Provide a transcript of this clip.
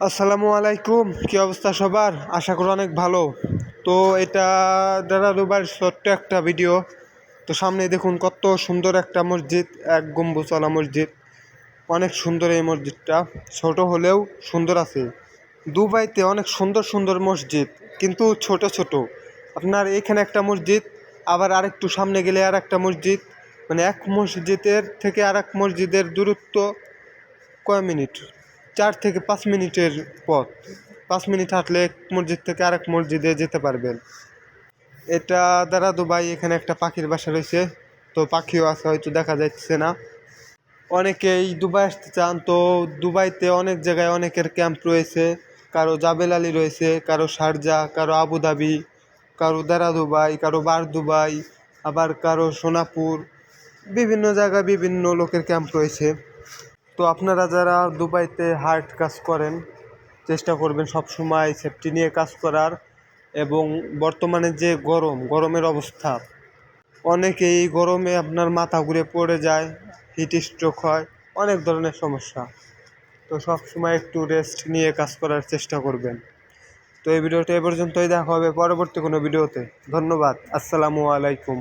আসসালামু আলাইকুম, কি অবস্থা সবার? আশা করি অনেক ভালো। তো এটা দাদা দুবার ছোট্ট একটা ভিডিও। তো সামনে দেখুন কত সুন্দর একটা মসজিদ, এক গম্বুজওয়ালা মসজিদ। অনেক সুন্দর এই মসজিদটা। ছোট হলেও সুন্দর আছে। দুবাইতে অনেক সুন্দর সুন্দর মসজিদ, কিন্তু ছোট ছোট। আপনার এখানে একটা মসজিদ, আবার আরেকটু সামনে গেলে আর একটা মসজিদ। মানে এক মসজিদের থেকে আর এক মসজিদের দূরত্ব কয় মিনিট? চার থেকে পাঁচ মিনিটের পথ। পাঁচ মিনিট হাঁটলে এক মসজিদ থেকে আরেক মসজিদে যেতে পারবেন। এটা দ্বারা দুবাই এখানে একটা পাখির বাসা রয়েছে। তো পাখিও আছে, হয়তো দেখা যাচ্ছে না। অনেকেই দুবাই আসতে চান, তো দুবাইতে অনেক জায়গায় অনেকের ক্যাম্প রয়েছে। কারও জাবেল আলী রয়েছে, কারও শারজা, কারও আবুধাবি, কারও দারা দুবাই কারও বার দুবাই আবার কারও সোনাপুর। বিভিন্ন জায়গায় বিভিন্ন লোকের ক্যাম্প রয়েছে। তো আপনারা যারা দুবাইতে হার্ড কাজ করেন, চেষ্টা করবেন সব সময় সেফটি নিয়ে কাজ করার এবং বর্তমানে যে গরম, গরমের অবস্থা অনেকে এই গরমে আপনার মাথা ঘুরে পড়ে যায় হিট স্ট্রোক হয়, অনেক ধরনের সমস্যা। তো সব সময় একটু রেস্ট নিয়ে কাজ করার চেষ্টা করবেন। তো এই ভিডিওটা এ পর্যন্তই, দেখা হবে পরবর্তী কোনো ভিডিওতে। ধন্যবাদ, আসসালামু আলাইকুম।